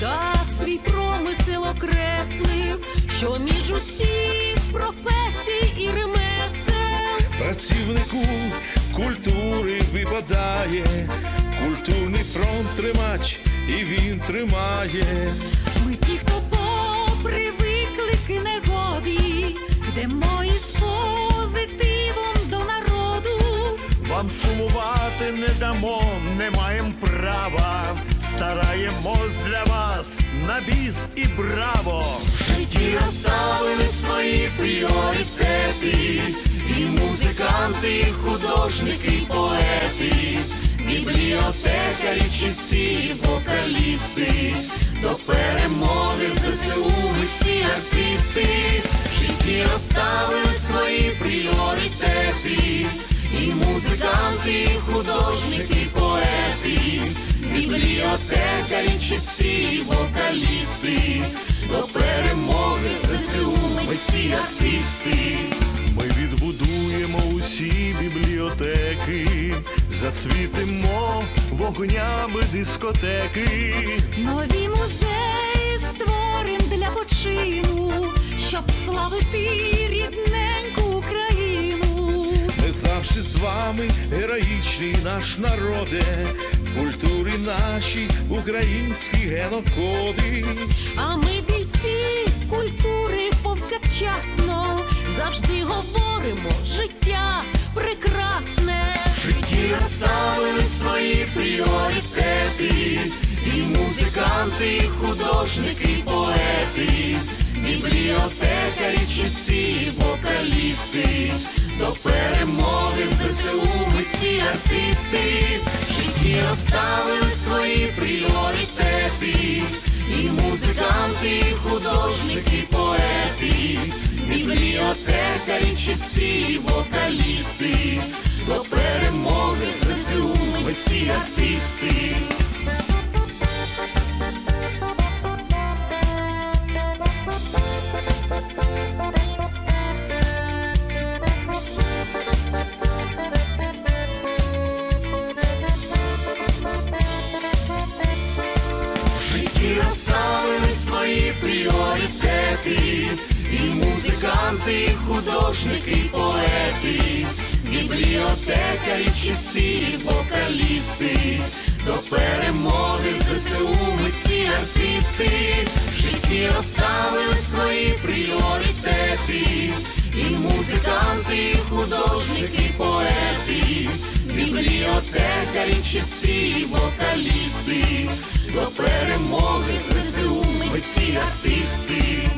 Так свій промисел окреслив, що між усіх професій і ремесел Працівнику культури випадає, культурний фронт тримач, і він тримає. Ми ті, хто попри виклики негоди, йдемо із позитивом до народу. Вам сумувати не дамо, не маєм права. Вас на біс і браво. В житті розставили свої пріоритети, і музиканти, і художники, і поети, бібліотекарі, читці, і вокалісти, до перемоги ЗСУ ми артисти, в житті розставили свої пріоритети, і музиканти, і художники, і поети, бібліотекарі, читці, і вокалісти, до перемоги ЗСУ ми ці артисти. Ми відбудуємо усі бібліотеки, засвітимо вогнями дискотеки. Нові музеї створим для почину, щоб славити рідненьку. Ми з вами, героїчний наш народе, в культурі нашій українські генокоди. А ми бійці культури повсякчасно завжди говоримо життя прекрасне. В житті розставили свої пріоритети, і музиканти, і художники, і поети, бібліотекарі, читці, і вокалісти, артисти, в житті розставили свої пріоритети, і музиканти, і художники, і поети, бібліотекарі, читці, і вокалісти, до перемоги ЗСУ ми ці артисти. Музиканти, художники, і поети, бібліотекарі, читці, і вокалісти, до перемоги ЗСУ ми ці артисти, в житті розставили свої пріоритети, і музиканти, і художники, і поети, бібліотекарі, читці, і вокалісти, до перемоги ЗСУ ми ці артисти.